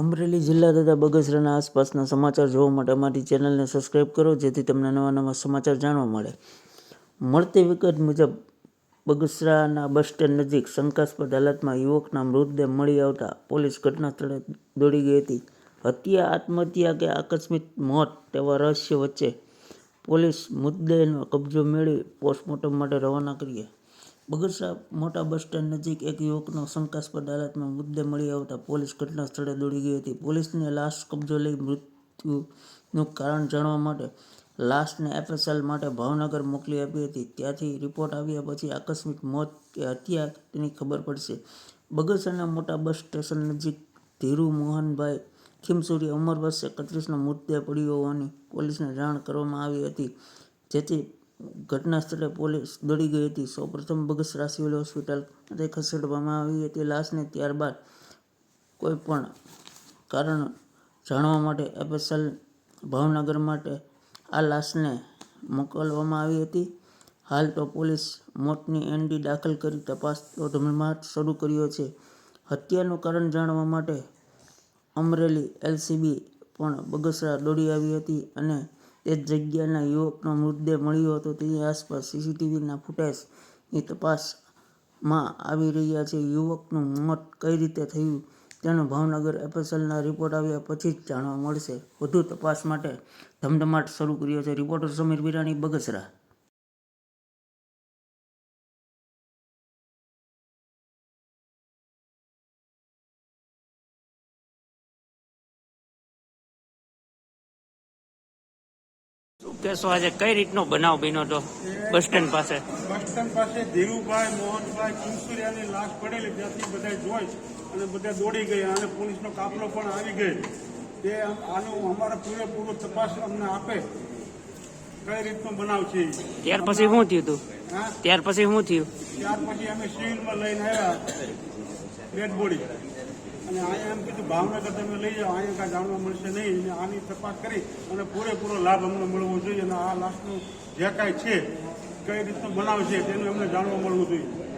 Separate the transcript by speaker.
Speaker 1: અમરેલી જિલ્લા તથા બગસરાના આસપાસના સમાચાર જોવા માટે અમારી ચેનલને સબસ્ક્રાઈબ કરો, જેથી તમને નવા નવા સમાચાર જાણવા મળે. મળતી વિગત મુજબ, બગસરાના બસ સ્ટેન્ડ નજીક શંકાસ્પદ હાલતમાં યુવકના મૃતદેહ મળી આવતા પોલીસ ઘટના સ્થળે દોડી ગઈ હતી. હત્યા, આત્મહત્યા કે આકસ્મિક મોત તેવા રહસ્ય વચ્ચે પોલીસ મૃતદેહનો કબજો મેળવી પોસ્ટમોર્ટમ માટે રવાના કરીએ. બગસરા મોટા બસ સ્ટેન્ડ નજીક એક યુવકનો શંકાસ્પદ હાલતમાં મુદ્દે મળી આવતા પોલીસ ઘટના સ્થળે દોડી ગઈ હતી. પોલીસને લાશ કબજો લઈ મૃત્યુનું કારણ જાણવા માટે લાશને એફએસએલ માટે ભાવનગર મોકલી આપી હતી. ત્યાંથી રિપોર્ટ આવ્યા પછી આકસ્મિક મોત કે હત્યા તેની ખબર પડશે. બગસરાના મોટા બસ સ્ટેશન નજીક ધીરુ મોહનભાઈ ખીમસુરી ઉંમર વર્ષ એકત્રીસનો મૃતદેહ પડ્યો હોવાની પોલીસને જાણ કરવામાં આવી હતી. જેથી ઘટના સ્થળે પોલીસ દોડી ગઈ હતી. સૌપ્રથમ બગસરા સિવિલ હોસ્પિટલ ખાતે ખસેડવામાં આવી હતી લાશને ત્યારબાદ કોઈ પણ કારણ જાણવા માટે એપેસલ ભાવનગર માટે આ લાશને મોકલવામાં આવી હતી. હાલ તો પોલીસ મોતની એનડી દાખલ કરી તપાસ ધમધમાટ શરૂ કર્યો છે. હત્યાનું કારણ જાણવા માટે અમરેલી એલસીબી પણ બગસરા દોડી આવી હતી અને તે જગ્યાના યુવકનો મૃતદેહ મળ્યો હતો, તેની આસપાસ સીસીટીવીના ફૂટેજની તપાસમાં આવી રહ્યા છે. યુવકનું મોત કઈ રીતે થયું તેનું ભાવનગર એફએસએલના રિપોર્ટ આવ્યા પછી જ જાણવા મળશે. વધુ તપાસ માટે ધમધમાટ શરૂ કર્યો છે. રિપોર્ટર સમીર વિરાણી, બગસરા. શું કહેશો આજે કઈ રીતનો બનાવ બન્યો હતો? બસ સ્ટેન્ડ પાસે.
Speaker 2: બસ સ્ટેન્ડ પાસે ધીરુભાઈ મોહનભાઈ કિંસુરિયાની લાશ પડેલી. ત્યાંથી બધા જોઈ અને બધા દોડી ગયા અને પોલીસનો કાફલો પણ આવી ગયો. તે આનું અમારા પૂરેપૂરો તપાસ અમને આપે. કઈ રીતનો બનાવ છે
Speaker 1: ત્યાર પછી શું થયું હતું ત્યાર પછી શું થયું?
Speaker 2: ત્યાર પછી અમે સિવિલમાં લઈને આવ્યા. Dead body. અને અહીંયા એમ કીધું, ભાવનગર તમે લઈ જાઓ, અહીંયા કાંઈ જાણવા મળશે નહીં. અને આની તપાસ કરી અને પૂરેપૂરો લાભ અમને મળવો જોઈએ અને આ લાશનું જે કાંઈ છે, કઈ રીતનું બનાવશે તેનું અમને જાણવા મળવું જોઈએ.